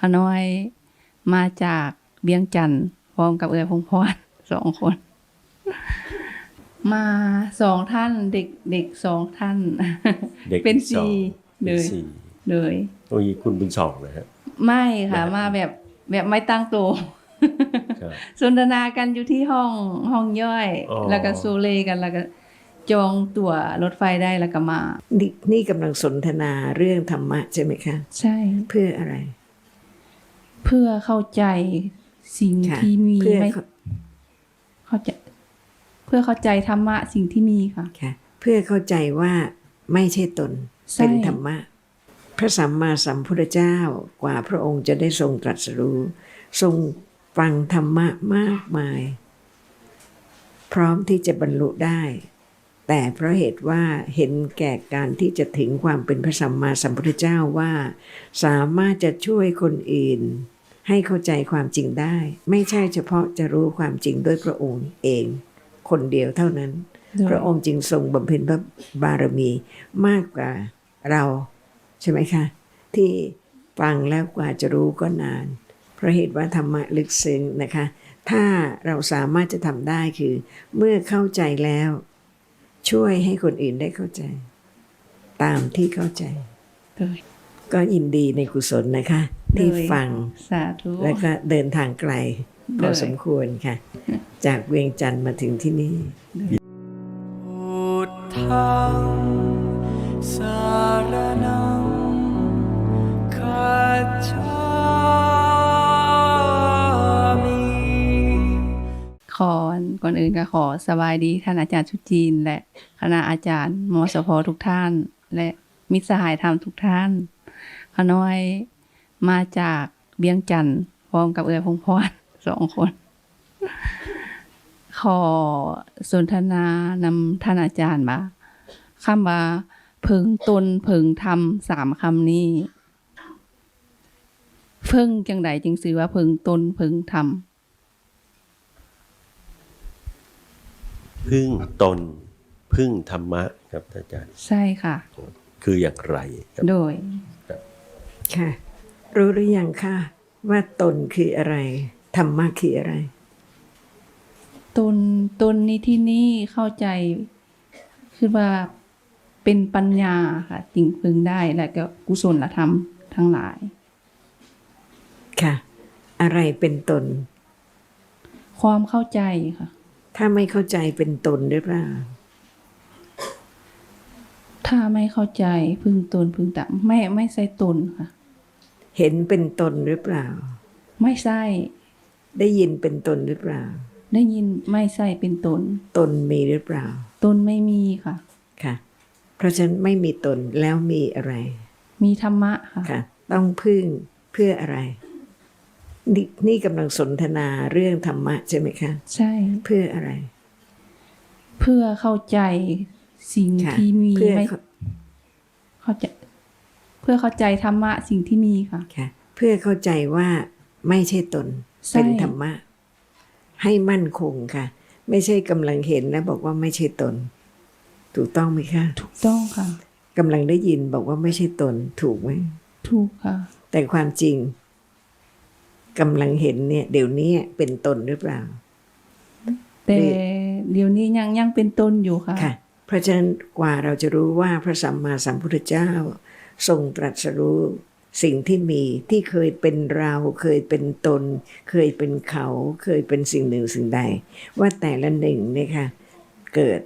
ขาน้อยมาจากเบียงจันทน์พร้อมกับเอ๋ยพงพรสองคน มาสองท่านเด็กเด็กสองท่าน เด็กเป็นอีกสองสี่เป็เลนยสี่เลยโอ้ยคุณเป็นสองนะฮะไม่ค่ะแบบมาแบบแบบไม่ตั้งตัวครับสนทนากันอยู่ที่ห้องห้องย่อยอ๋อแล้วก็โซเลกันแล้วก็จองตั๋วรถไฟได้แล้วก็มานี่นี่กำลังสนทนาเรื่องธรรมะใช่ไหมคะ ใช่เพื่ออะไร เพื่อเข้าใจสิ่งค่ะที่มีเพื่อไม่เข้าใจเพื่อเข้าใจธรรมะสิ่งที่มีค่ะ ค่ะเพื่อเข้าใจว่าไม่ใช่ตน ใช่ เป็นธรรมะ พระสัมมาสัมพุทธเจ้ากว่าพระองค์จะได้ทรงตรัสรู้ ทรงฟังธรรมะมากมาย พร้อมที่จะบรรลุได้ แต่เพราะเหตุว่าเห็นแก่การที่จะถึงความเป็นพระสัมมาสัมพุทธเจ้าว่า สามารถจะช่วยคนอื่น ให้เข้าใจความจริงได้ ไม่ใช่เฉพาะจะรู้ความจริงด้วยพระองค์เอง คนเดียวเท่านั้น พระองค์จึงทรงบำเพ็ญพระบารมีมากกว่าเราใช่ไหมคะ ที่ฟังแล้วกว่าจะรู้ก็นาน เพราะเหตุว่าธรรมะลึกซึ้งนะคะ ถ้าเราสามารถจะทำได้คือ เมื่อเข้าใจแล้ว ช่วยให้คนอื่นได้เข้าใจ ตามที่เข้าใจเลยก็ยินดีในกุศลนะคะ ที่เลยฟังสาธุแล้วก็เดินทางไกลพอเลยสมควรค่ะ จากเวียงจันทร์มาถึงที่นี่พุทธังสา ก่อนอื่นก็ขอสบายดีท่านอาจารย์ชุจีน และคณะอาจารย์มสพทุกท่าน และมิตรสหายธรรมทุกท่านขน้อยมาจากเบียงจันทน์พร้อมกับเอ๋ยพงพรสองคน ขอสนทนานำท่านอาจารย์มาคำว่าพิงตนพิงธรรมสามคำนี้ เพิ่งจังใดจึงซื้อว่าพิงตนพิงธรรม พึ่งตนพึ่งธรรมะครับอาจารย์ใช่ค่ะ คืออย่างไรครับโดยค่ะ รู้หรือยังคะว่าตนคืออะไรธรรมะคืออะไร ตนตนนี้ที่นี่เข้าใจคือว่าเป็นปัญญาค่ะจริงพึงได้และก็กุศลธรรมทั้งหลาย ค่ะ อะไรเป็นตน ความเข้าใจค่ะ ถ้าไม่เข้าใจเป็นตนหรือเปล่าถ้าไม่เข้าใจพึงตนพึงตะไม่ไม่ใช่ตนค่ะ เห็นเป็นตนหรือเปล่า ไม่ใช่ ได้ยินเป็นตนหรือเปล่า ได้ยินไม่ใช่เป็นตน ตนมีหรือเปล่า ตนไม่มีค่ะ ค่ะ เพราะฉะนั้นไม่มีตนแล้วมีอะไร มีธรรมะค่ะค่ะ ต้องพึ่งเพื่ออะไร นี่นี่กำลังสนทนาเรื่องธรรมะใช่ไหมคะ ใช่ เพื่ออะไร เพื่อเข้าใจสิ่งค่ะที่มีเพื่อไม่เข้าใจ เพื่อเข้าใจธรรมะสิ่งที่มีค่ะค่ะ เพื่อเข้าใจว่าไม่ใช่ตนใช่เป็นธรรมะ ให้มั่นคงค่ะ ไม่ใช่กำลังเห็นแล้วบอกว่าไม่ใช่ตน ถูกต้องไหมคะ ถูกต้องค่ะกำลังได้ยินบอกว่าไม่ใช่ตน ถูกไหมถูกค่ะ แต่ความจริง กำลังเห็นเนี่ย เดี๋ยวนี้เป็นตนหรือเปล่า แต่เดี๋ยวนี้ยังยังเป็นตนอยู่ค่ะค่ะ เพราะฉะนั้นกว่าเราจะรู้ว่าพระสัมมาสัมพุทธเจ้า ทรงตรัสรู้สิ่งที่มีที่เคยเป็นเราเคยเป็นตน เคยเป็นเขาเคยเป็นสิ่งหนึ่งสิ่งใด ว่าแต่ละหนึ่งเนี่ยค่ะเกิด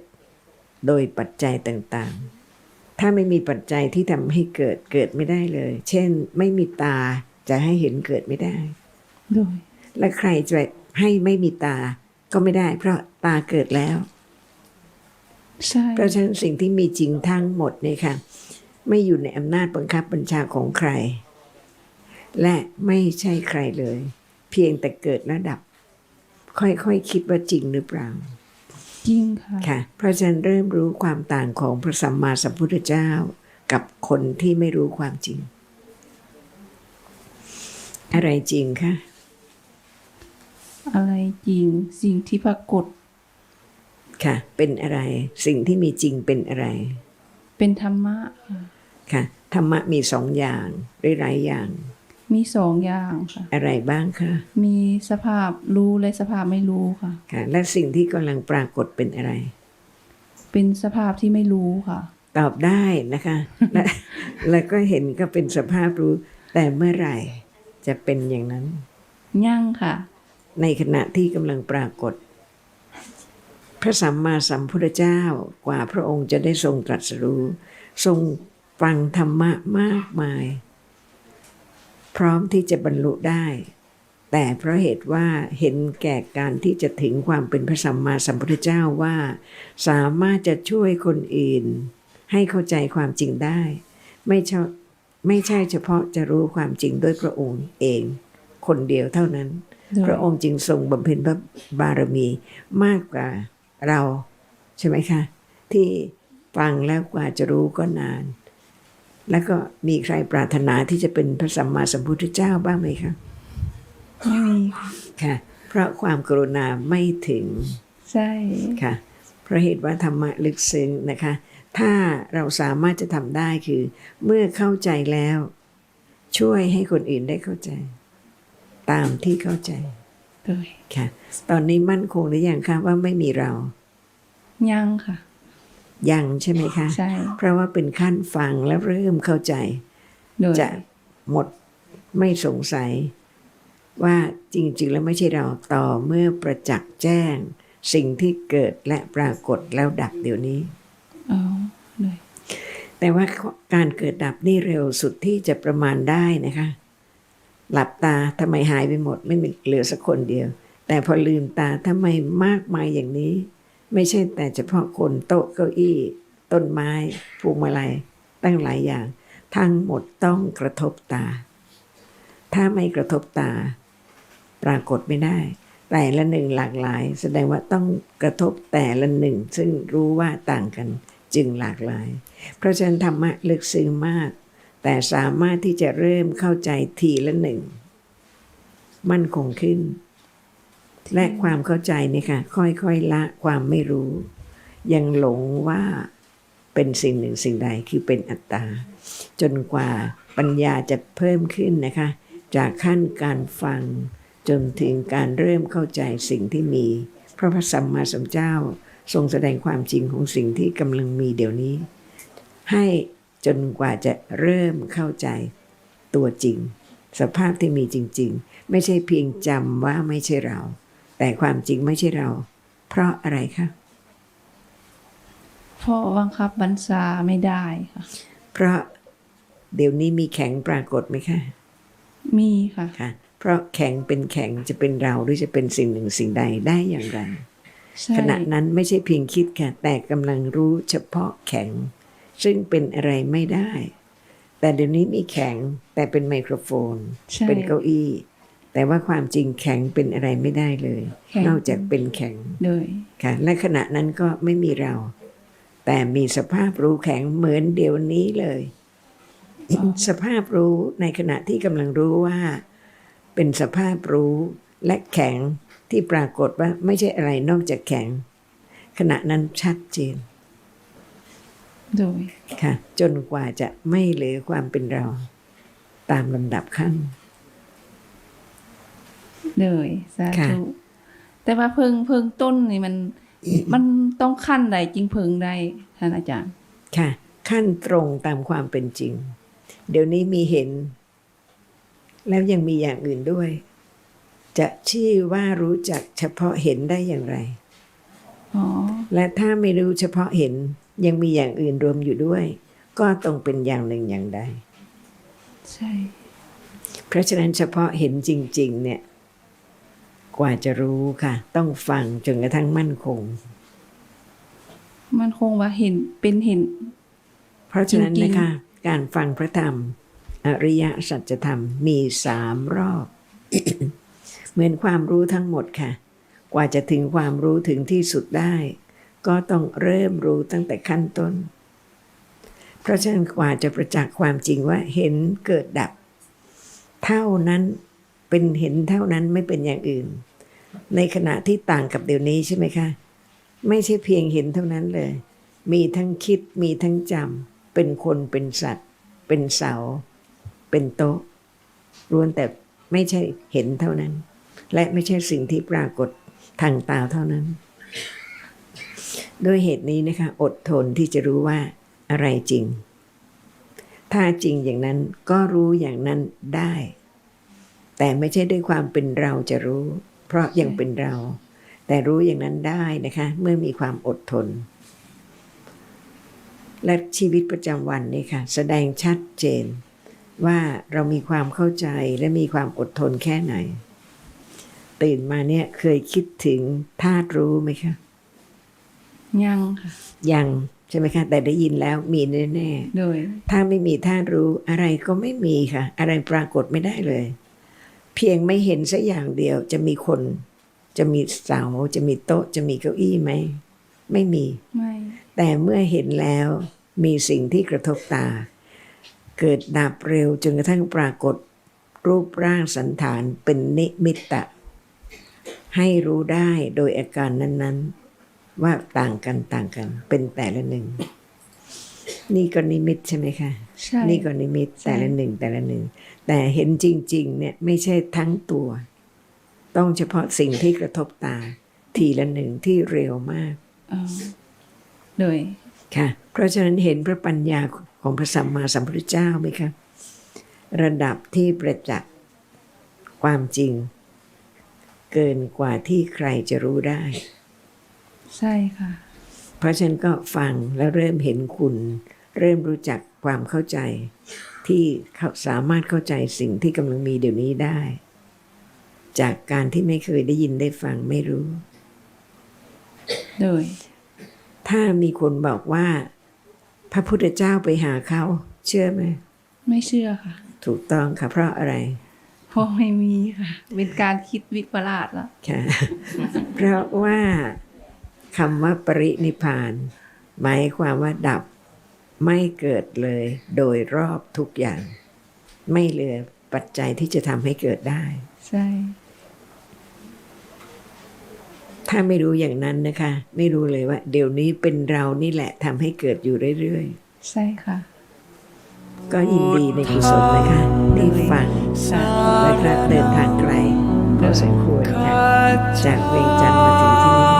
โดยปัจจัยต่างๆ ถ้าไม่มีปัจจัยที่ทำให้เกิดเกิดไม่ได้เลย เช่น ไม่มีตาจะให้เห็นเกิดไม่ได้โดย และใครจะให้ไม่มีตาก็ไม่ได้ เพราะตาเกิดแล้วใช่เพราะฉะนั้นสิ่งที่มีจริงทั้งหมดเนี่ยค่ะ ไม่อยู่ในอำนาจบังคับบัญชาของใคร และไม่ใช่ใครเลย เพียงแต่เกิดและดับ ค่อยๆคคิดว่าจริงหรือเปล่า จริงค่ะค่ะ เพราะฉะนั้นเริ่มรู้ความต่างของพระสัมมาสัมพุทธเจ้า กับคนที่ไม่รู้ความจริง อะไรจริงคะ อะไรจริงสิ่งที่ปรากฏ ค่ะ เป็นอะไร สิ่งที่มีจริงเป็นอะไร เป็นธรรมะค่ะค่ะ ธรรมะมีสองอย่างหรือหลายอย่าง มีสองอย่างค่ะ อะไรบ้างคะมีสภาพรู้และสภาพไม่รู้ค่ะ ค่ะ และสิ่งที่กำลังปรากฏเป็นอะไร เป็นสภาพที่ไม่รู้ค่ะ ตอบได้นะคะ และแล้วก็เห็นก็เป็นสภาพรู้ แต่เมื่อไหร่จะเป็นอย่างนั้น ยั่งค่ะ ในขณะที่กำลังปรากฏ พระสัมมาสัมพุทธเจ้ากว่าพระองค์จะได้ทรงตรัสรู้ ทรงฟังธรรมะมากมาย พร้อมที่จะบรรลุได้ แต่เพราะเหตุว่าเห็นแก่การที่จะถึงความเป็นพระสัมมาสัมพุทธเจ้าว่า สามารถจะช่วยคนอื่น ให้เข้าใจความจริงได้ ไม่ใช่ไม่ใช่เฉพาะจะรู้ความจริงด้วยพระองค์เอง คนเดียวเท่านั้น พระองค์จึงทรงบำเพ็ญพระบารมีมากกว่าเราใช่ไหมคะ ที่ฟังแล้วกว่าจะรู้ก็นาน แล้วก็มีใครปรารถนาที่จะเป็นพระสัมมาสัมพุทธเจ้าบ้างไหมคะไม่มีค่ะค่ะเพราะความกรุณาไม่ถึง ใช่ค่ะเพราะเหตุว่าธรรมะลึกซึ้งนะคะ ถ้าเราสามารถจะทำได้คือ เมื่อเข้าใจแล้ว ช่วยให้คนอื่นได้เข้าใจ ตามที่เข้าใจโดยค่ะ ตอนนี้มั่นคงหรือยังคะว่าไม่มีเรา ยั่งค่ะ ยังใช่ไหมคะใช่เพราะว่าเป็นขั้นฟังแล้วเริ่มเข้าใจโดยจะหมดไม่สงสัย ว่าจริง ๆ แล้วไม่ใช่เราต่อเมื่อประจักษ์แจ้ง สิ่งที่เกิดและปรากฏแล้วดับเดี๋ยวนี้อ๋อโดยแต่ว่าการเกิดดับนี่เร็วสุดที่จะประมาณได้นะคะ หลับตาทำไมหายไปหมด ไม่มีเหลือสักคนเดียว แต่พอลืมตาทำไมมากมายอย่างนี้ ไม่ใช่แต่เฉพาะคนโต๊ะเก้าอี้ ต้นไม้พวงมาลัยตั้งหลายอย่าง ทั้งหมดต้องกระทบตา ถ้าไม่กระทบตา ปรากฏไม่ได้ แต่ละหนึ่งหลากหลาย แสดงว่าต้องกระทบแต่ละหนึ่ง ซึ่งรู้ว่าต่างกันจึงหลากหลาย เพราะฉะนั้นธรรมะลึกซึ้งมาก แต่สามารถที่จะเริ่มเข้าใจทีละหนึ่ง มั่นคงขึ้น และความเข้าใจนี่ค่ะ ค่อยๆละความไม่รู้ ยังหลงว่าเป็นสิ่งหนึ่งสิ่งใดคือเป็นอัตตา จนกว่าปัญญาจะเพิ่มขึ้นนะคะ จากขั้นการฟังจนถึงการเริ่มเข้าใจสิ่งที่มี พระพระสัมมาสัมพุทธเจ้าทรงแสดงความจริงของสิ่งที่กำลังมีเดี๋ยวนี้ ให้ จนกว่าจะเริ่มเข้าใจตัวจริง สภาพที่มีจริง ๆ ไม่ใช่เพียงจำว่าไม่ใช่เรา แต่ความจริงไม่ใช่เรา เพราะอะไรคะเพราะบังคับบัญชาไม่ได้ค่ะ เพราะเดี๋ยวนี้มีแข็งปรากฏไหมคะ มีค่ะค่ะ เพราะแข็งเป็นแข็งจะเป็นเราหรือจะเป็นสิ่งหนึ่งสิ่งใดได้อย่างไรใช่ขณะนั้นไม่ใช่เพียงคิดค่ะ แต่กำลังรู้เฉพาะแข็ง ซึ่งเป็นอะไรไม่ได้ แต่เดี๋ยวนี้มีแข็งแต่เป็นไมโครโฟนใช่เป็นเก้าอี้ แต่ว่าความจริงแข็งเป็นอะไรไม่ได้เลยแข็งนอกจากเป็นแข็งโดยค่ะและขณะนั้นก็ไม่มีเรา แต่มีสภาพรู้แข็งเหมือนเดี๋ยวนี้เลย สภาพรู้ในขณะที่กำลังรู้ว่า เป็นสภาพรู้และแข็งที่ปรากฏว่าไม่ใช่อะไรนอกจากแข็ง ขณะนั้นชัดเจน โดยค่ะ จนกว่าจะไม่เหลือความเป็นเรา ตามลำดับขั้นเลยสาค่ะธุแต่ว่าเพิงเพิงต้นนี่มันมันต้องขั้นใดจริงเพิงได้ท่านอาจารย์ ค่ะ ขั้นตรงตามความเป็นจริง เดี๋ยวนี้มีเห็น แล้วยังมีอย่างอื่นด้วย จะชื่อว่ารู้จักเฉพาะเห็นได้อย่างไรอ๋อและถ้าไม่รู้เฉพาะเห็น ยังมีอย่างอื่นรวมอยู่ด้วย ก็ต้องเป็นอย่างหนึ่งอย่างใดใช่ เพราะฉะนั้นเฉพาะเห็นจริง ๆ เนี่ย กว่าจะรู้ค่ะ ต้องฟังจนกระทั่งมั่นคง มันคงว่าเห็นเป็นเห็น เพราะฉะนั้นจริงๆนะคะ การฟังพระธรรม อริยสัจธรรมมีสามรอบ เหมือนความรู้ทั้งหมดค่ะ กว่าจะถึงความรู้ถึงที่สุดได้ ก็ต้องเริ่มรู้ตั้งแต่ขั้นต้น เพราะฉะนั้นกว่าจะประจักษ์ความจริงว่าเห็นเกิดดับ เท่านั้นเป็นเห็นเท่านั้นไม่เป็นอย่างอื่น ในขณะที่ต่างกับเดี๋ยวนี้ใช่ไหมคะ ไม่ใช่เพียงเห็นเท่านั้นเลย มีทั้งคิดมีทั้งจำเป็นคนเป็นสัตว์ เป็นเสา เป็นโต๊ะล้วนแต่ไม่ใช่เห็นเท่านั้น และไม่ใช่สิ่งที่ปรากฏทางตาเท่านั้น ด้วยเหตุนี้นะคะอดทนที่จะรู้ว่าอะไรจริง ถ้าจริงอย่างนั้นก็รู้อย่างนั้นได้ แต่ไม่ใช่ด้วยความเป็นเราจะรู้ เพราะยังเป็นเรา แต่รู้อย่างนั้นได้นะคะ เมื่อมีความอดทน และชีวิตประจำวันนี่ค่ะ แสดงชัดเจน ว่าเรามีความเข้าใจและมีความอดทนแค่ไหน ตื่นมาเนี่ยเคยคิดถึงธาตุรู้ไหมคะ ยังค่ะยังใช่ไหมคะ แต่ได้ยินแล้วมีแน่โดยๆถ้าไม่มีธาตุรู้อะไรก็ไม่มีค่ะ อะไรปรากฏไม่ได้เลย เพียงไม่เห็นสักอย่างเดียว จะมีคน จะมีเสา จะมีโต๊ะ จะมีเก้าอี้ไหมไม่มีไม่แต่เมื่อเห็นแล้วมีสิ่งที่กระทบตา เกิดดับเร็วจนกระทั่งปรากฏ รูปร่างสันฐานเป็นนิมิตตะให้รู้ได้โดยอาการนั้น ๆ ว่าต่างกันต่างกัน เป็นแต่ละหนึ่ง นี่ก็นิมิตใช่ไหมคะใช่นี่ก็นิมิตแต่ละหนึ่งแต่ละหนึ่ง แต่เห็นจริง ๆ เนี่ยไม่ใช่ทั้งตัว ต้องเฉพาะสิ่งที่กระทบตา ทีละหนึ่งที่เร็วมากอ๋อโดยค่ะ เพราะฉะนั้นเห็นพระปัญญาของพระสัมมาสัมพุทธเจ้าไหมคะระดับที่ประจักษ์ความจริง เกินกว่าที่ใครจะรู้ได้ ใช่ค่ะ เพราะฉะนั้นก็ฟังแล้วเริ่มเห็นคุณ เริ่มรู้จักความเข้าใจ ที่เขาสามารถเข้าใจสิ่งที่กำลังมีเดี๋ยวนี้ได้ จากการที่ไม่เคยได้ยินได้ฟังไม่รู้ โดย ถ้ามีคนบอกว่า พระพุทธเจ้าไปหาเขาเชื่อไหมไม่เชื่อค่ะ ถูกต้องค่ะ เพราะอะไรเพราะไม่มีค่ะ เป็นการคิดวิปลาสแล้วค่ะ เพราะว่า คำว่าปรินิพพาน หมายความว่าดับไม่เกิดเลยโดยรอบทุกอย่าง ไม่เหลือปัจจัยที่จะทำให้เกิดได้ ใช่ ถ้าไม่รู้อย่างนั้นนะคะ ไม่รู้เลยว่า เดี๋ยวนี้เป็นเรานี่แหละทำให้เกิดอยู่เรื่อยใช่ค่ะๆก็ยินดีในกุศลนะคะที่ฟังและก็เดินทางไกลพอสมควรค่ะจากเวียงจันทร์มาถึงที่นี่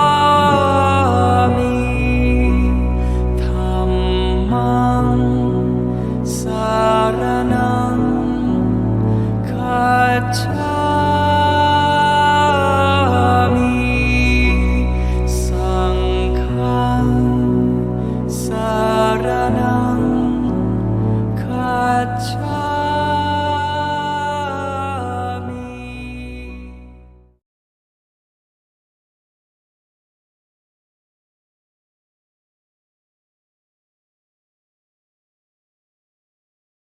าร